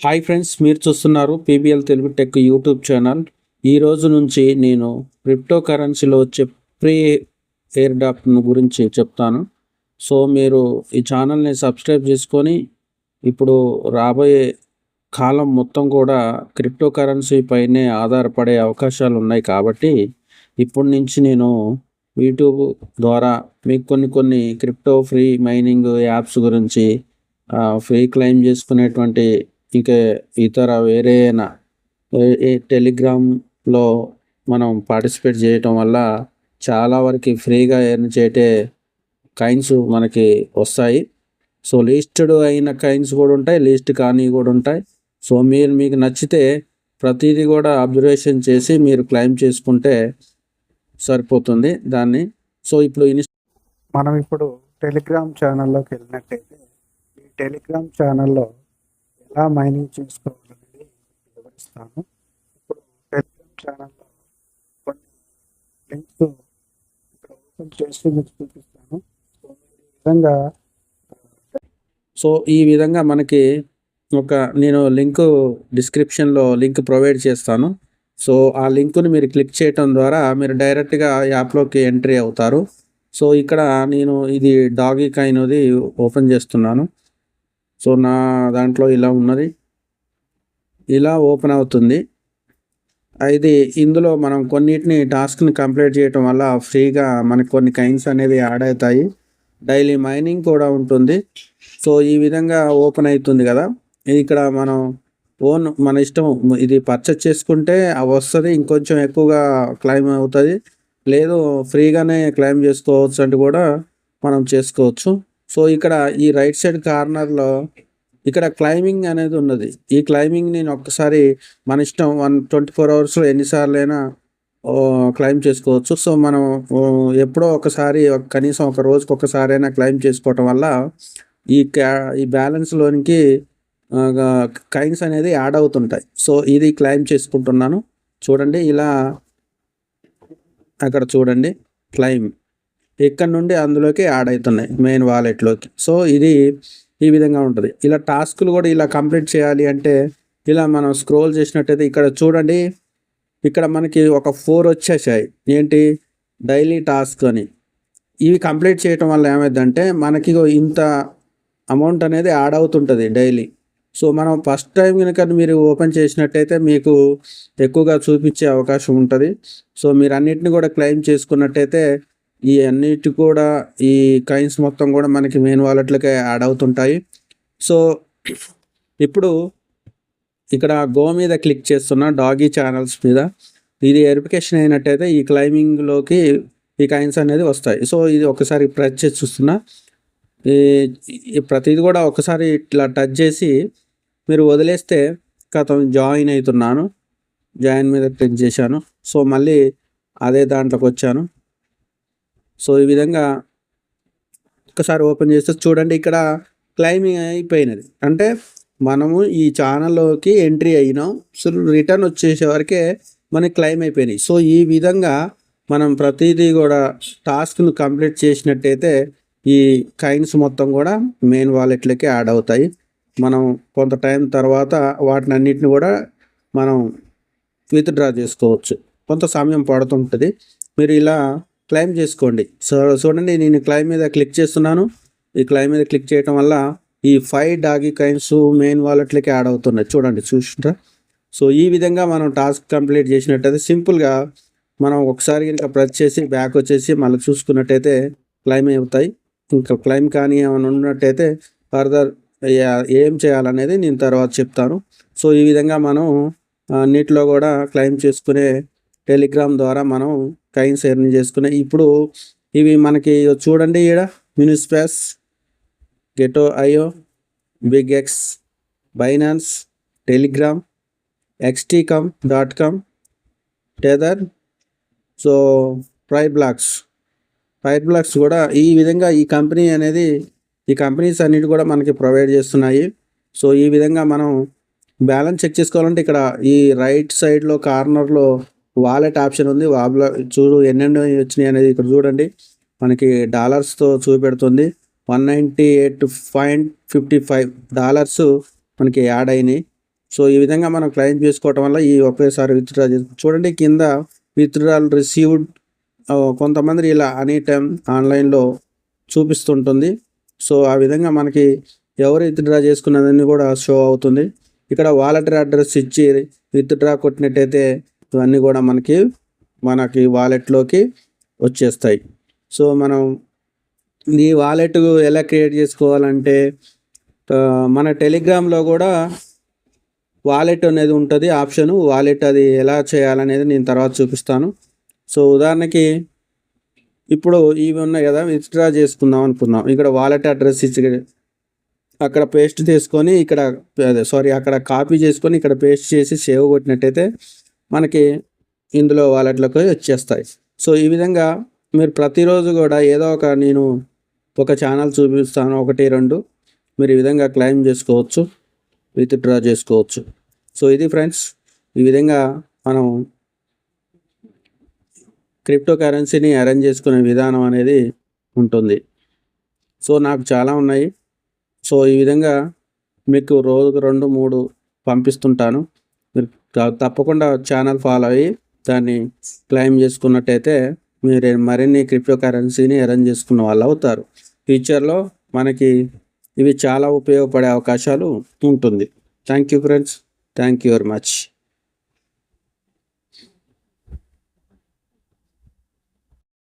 Hi friends మీరు చూస్తున్నారు PBL Telugu tech YouTube channel ఈ రోజు నుంచి నేను క్రిప్టో కరెన్సీలో వచ్చే ప్రీ ఎయిర్ డ్రాప్ గురించి చెప్తాను. సో మీరు ఈ ఛానల్ని సబ్స్క్రైబ్ చేసుకొని ఇప్పుడు రాబోయే కాలం మొత్తం కూడా క్రిప్టో కరెన్సీ పైనే ఆధారపడే అవకాశాలు ఉన్నాయి కాబట్టి ఇప్పటి నుంచి నేను యూట్యూబ్ ద్వారా మీకు కొన్ని కొన్ని క్రిప్టో ఫ్రీ మైనింగ్ యాప్స్ గురించి ఫ్రీ క్లెయిమ్ చేసుకునేటువంటి ఇంకా ఇతర వేరే టెలిగ్రామ్లో మనం పార్టిసిపేట్ చేయటం వల్ల చాలా వరకు ఫ్రీగా ఎర్న్ చేయటే కాయిన్స్ మనకి వస్తాయి. సో లిస్టెడ్ అయిన కాయిన్స్ కూడా ఉంటాయి లిస్ట్ కానీ కూడా ఉంటాయి. సో మీరు మీకు నచ్చితే ప్రతిదీ కూడా అబ్జర్వేషన్ చేసి మీరు క్లెయిమ్ చేసుకుంటే సరిపోతుంది దాన్ని. సో ఇప్పుడు మనం ఇప్పుడు టెలిగ్రామ్ ఛానల్లోకి వెళ్ళినట్టయితే ఈ టెలిగ్రామ్ ఛానల్లో ఎలా మైనింగ్ చేసుకోవాలనేది వివరిస్తాను. ఇప్పుడు టెలిగ్రామ్ ఛానల్లో కొన్ని లింక్స్ ఇక్కడ ఓపెన్ చేసి మీకు చూపిస్తాను. సో ఈ విధంగా సో ఈ విధంగా మనకి ఒక నేను లింక్ డిస్క్రిప్షన్లో లింక్ ప్రొవైడ్ చేస్తాను. సో ఆ లింకుని మీరు క్లిక్ చేయటం ద్వారా మీరు డైరెక్ట్గా యాప్లోకి ఎంట్రీ అవుతారు. సో ఇక్కడ నేను ఇది డాగీ కైనది ఓపెన్ చేస్తున్నాను. సో నా దాంట్లో ఇలా ఉన్నది. ఇలా ఓపెన్ అవుతుంది. ఇది ఇందులో మనం కొన్నిటిని టాస్క్ని కంప్లీట్ చేయటం వల్ల ఫ్రీగా మనకు కొన్ని కైన్స్ అనేవి యాడ్ అవుతాయి. డైలీ మైనింగ్ కూడా ఉంటుంది. సో ఈ విధంగా ఓపెన్ అవుతుంది కదా. ఇక్కడ మనం ఓన్ మన ఇష్టం ఇది పర్చేస్ చేసుకుంటే అవి వస్తుంది ఇంకొంచెం ఎక్కువగా క్లైమ్ అవుతుంది. లేదు ఫ్రీగానే క్లైమ్ చేసుకోవచ్చు అంటే కూడా మనం చేసుకోవచ్చు. సో ఇక్కడ ఈ రైట్ సైడ్ కార్నర్లో ఇక్కడ క్లైంబింగ్ అనేది ఉన్నది. ఈ క్లైంబింగ్ నేను ఒక్కసారి మన ఇష్టం వన్ ట్వంటీ ఫోర్ అవర్స్లో ఎన్నిసార్లు అయినా క్లైమ్ చేసుకోవచ్చు. సో మనం ఎప్పుడో ఒకసారి కనీసం ఒక రోజుకి ఒకసారి అయినా క్లైమ్ చేసుకోవటం వల్ల ఈ క్యా ఈ బ్యాలెన్స్లోనికి కైన్స్ అనేది యాడ్ అవుతుంటాయి. సో ఇది క్లైమ్ చేసుకుంటున్నాను. చూడండి ఇలా అక్కడ చూడండి క్లైమ్. ఇక్కడ నుండి అందులోకి యాడ్ అవుతున్నాయి మెయిన్ వాలెట్లోకి సో ఇది ఈ విధంగా ఉంటుంది. ఇలా టాస్క్లు కూడా ఇలా కంప్లీట్ చేయాలి అంటే ఇలా మనం స్క్రోల్ చేసినట్టయితే ఇక్కడ చూడండి ఇక్కడ మనకి ఒక ఫోర్ వచ్చేసాయి. ఏంటి? డైలీ టాస్క్ అని. ఇవి కంప్లీట్ చేయటం వల్ల ఏమైందంటే మనకి ఇంత అమౌంట్ అనేది యాడ్ అవుతుంటుంది డైలీ సో మనం ఫస్ట్ టైం కనుక మీరు ఓపెన్ చేసినట్టయితే మీకు ఎక్కువగా చూపించే అవకాశం ఉంటుంది. సో మీరు అన్నిటిని కూడా క్లెయిమ్ చేసుకున్నట్టయితే ఈ అన్నిటి కూడా ఈ కాయిన్స్ మొత్తం కూడా మనకి మెయిన్ వాలెట్లకే యాడ్ అవుతుంటాయి. సో ఇప్పుడు ఇక్కడ గో మీద క్లిక్ చేస్తున్న డాగీ ఛానల్స్ మీద ఇది వెరిఫికేషన్ అయినట్టయితే ఈ క్లైమింగ్లోకి ఈ కాయిన్స్ అనేది వస్తాయి. సో ఇది ఒకసారి ప్రెస్ చేసి చూస్తున్నా. ఈ ఈ ప్రతిది కూడా ఒకసారి ఇట్లా టచ్ చేసి మీరు వదిలేస్తే గతం జాయిన్ అవుతున్నాను. జాయిన్ మీద క్లిక్ చేశాను. సో మళ్ళీ అదే దాంట్లోకి వచ్చాను. సో ఈ విధంగా ఒకసారి ఓపెన్ చేస్తే చూడండి ఇక్కడ క్లైమింగ్ అయిపోయినది. అంటే మనము ఈ ఛానల్లోకి ఎంట్రీ అయినాం. సో రిటర్న్ వచ్చేసే వరకే మనకి క్లైమ్ అయిపోయినాయి. సో ఈ విధంగా మనం ప్రతిదీ కూడా టాస్క్ను కంప్లీట్ చేసినట్టయితే ఈ కైన్స్ మొత్తం కూడా మెయిన్ వాలెట్లకి యాడ్ అవుతాయి. మనం కొంత టైం తర్వాత వాటిని అన్నిటిని కూడా మనం విత్డ్రా చేసుకోవచ్చు. కొంత సమయం పడుతుంటుంది. మీరు ఇలా క్లైమ్ చేసుకోండి. సో చూడండి నేను క్లైమ్ మీద క్లిక్ చేస్తున్నాను. ఈ క్లైమ్ మీద క్లిక్ చేయటం వల్ల ఈ ఫైవ్ డాగీ కాయిన్స్ మెయిన్ వాలెట్లకి యాడ్ అవుతున్నాయి. చూడండి చూసినా సో ఈ విధంగా మనం టాస్క్ కంప్లీట్ చేసినట్టయితే సింపుల్గా మనం ఒకసారి కనుక ప్రెస్ చేసి బ్యాక్ వచ్చేసి మళ్ళీ చూసుకున్నట్టయితే క్లైమ్ అవుతాయి. ఇంకా క్లైమ్ కానీ ఏమైనా ఉన్నట్టయితే ఫర్దర్ ఏం చేయాలనేది నేను తర్వాత చెప్తాను. సో ఈ విధంగా మనం నీటిలో కూడా క్లైమ్ చేసుకునే టెలిగ్రామ్ ద్వారా మనం కైన్స్ ఎర్న్ చేసుకున్నాయి ఇప్పుడు ఇవి మనకి చూడండి ఈడ. మ్యూనిస్పాస్ Gate IO BingX Binance Telegram XT com dot com Tether so pry blocks. Fire blocks కూడా ఈ విధంగా ఈ కంపెనీ అనేది ఈ కంపెనీస్ అన్నిటి కూడా మనకి ప్రొవైడ్ చేస్తున్నాయి. సో ఈ విధంగా మనం బ్యాలెన్స్ చెక్ చేసుకోవాలంటే ఇక్కడ ఈ రైట్ సైడ్లో కార్నర్లో వాలెట్ ఆప్షన్ ఉంది. వాబ్లో చూడు ఎన్నెన్నో వచ్చినాయి అనేది ఇక్కడ చూడండి. మనకి డాలర్స్తో చూపెడుతుంది. One ninety eight point fifty five dollars మనకి యాడ్ అయినాయి. సో ఈ విధంగా మనం క్లెయిమ్ చేసుకోవటం వల్ల ఈ ఒకేసారి విత్డ్రా చేసుకో చూడండి. కింద విత్డ్రాల్ రిసీవ్డ్ కొంతమంది ఇలా అనీ టైం ఆన్లైన్లో చూపిస్తుంటుంది. సో ఆ విధంగా మనకి ఎవరు విత్డ్రా చేసుకున్నదని కూడా షో అవుతుంది. ఇక్కడ వాలెట్ అడ్రస్ ఇచ్చి విత్డ్రా కొట్టినట్టయితే ఇవన్నీ కూడా మనకి మనకి వాలెట్లోకి వచ్చేస్తాయి. సో మనం ఈ వాలెట్ ఎలా క్రియేట్ చేసుకోవాలంటే మన టెలిగ్రామ్లో కూడా వాలెట్ అనేది ఉంటుంది ఆప్షన్ వాలెట్ అది ఎలా చేయాలనేది నేను తర్వాత చూపిస్తాను. సో ఉదాహరణకి ఇప్పుడు ఇవి ఉన్నాయి కదా విత్డ్రా చేసుకుందాం అనుకుందాం. ఇక్కడ వాలెట్ అడ్రస్ ఇచ్చి అక్కడ పేస్ట్ చేసుకొని ఇక్కడ సారీ అక్కడ కాపీ చేసుకొని ఇక్కడ పేస్ట్ చేసి సేవ్ కొట్టినట్టయితే మనకి ఇందులో వాలెట్లోకి వచ్చేస్తాయి. సో ఈ విధంగా మీరు ప్రతిరోజు కూడా ఏదో ఒక నేను ఒక ఛానల్ చూపిస్తాను ఒకటి రెండు. మీరు ఈ విధంగా క్లెయిమ్ చేసుకోవచ్చు విత్డ్రా చేసుకోవచ్చు. సో ఇది ఫ్రెండ్స్ ఈ విధంగా మనం క్రిప్టో కరెన్సీని అరేంజ్ చేసుకునే విధానం అనేది ఉంటుంది. సో నాకు చాలా ఉన్నాయి. సో ఈ విధంగా మీకు రోజుకు రెండు మూడు పంపిస్తుంటాను. తప్పకుండా ఛానల్ ఫాలో అయ్యి దాన్ని క్లెయిమ్ చేసుకున్నట్టయితే మీరు మరిన్ని క్రిప్టో కరెన్సీని అరేంజ్ చేసుకున్న వాళ్ళు అవుతారు. ఫ్యూచర్లో మనకి ఇవి చాలా ఉపయోగపడే అవకాశాలు ఉంటుంది. Thank you friends thank you very much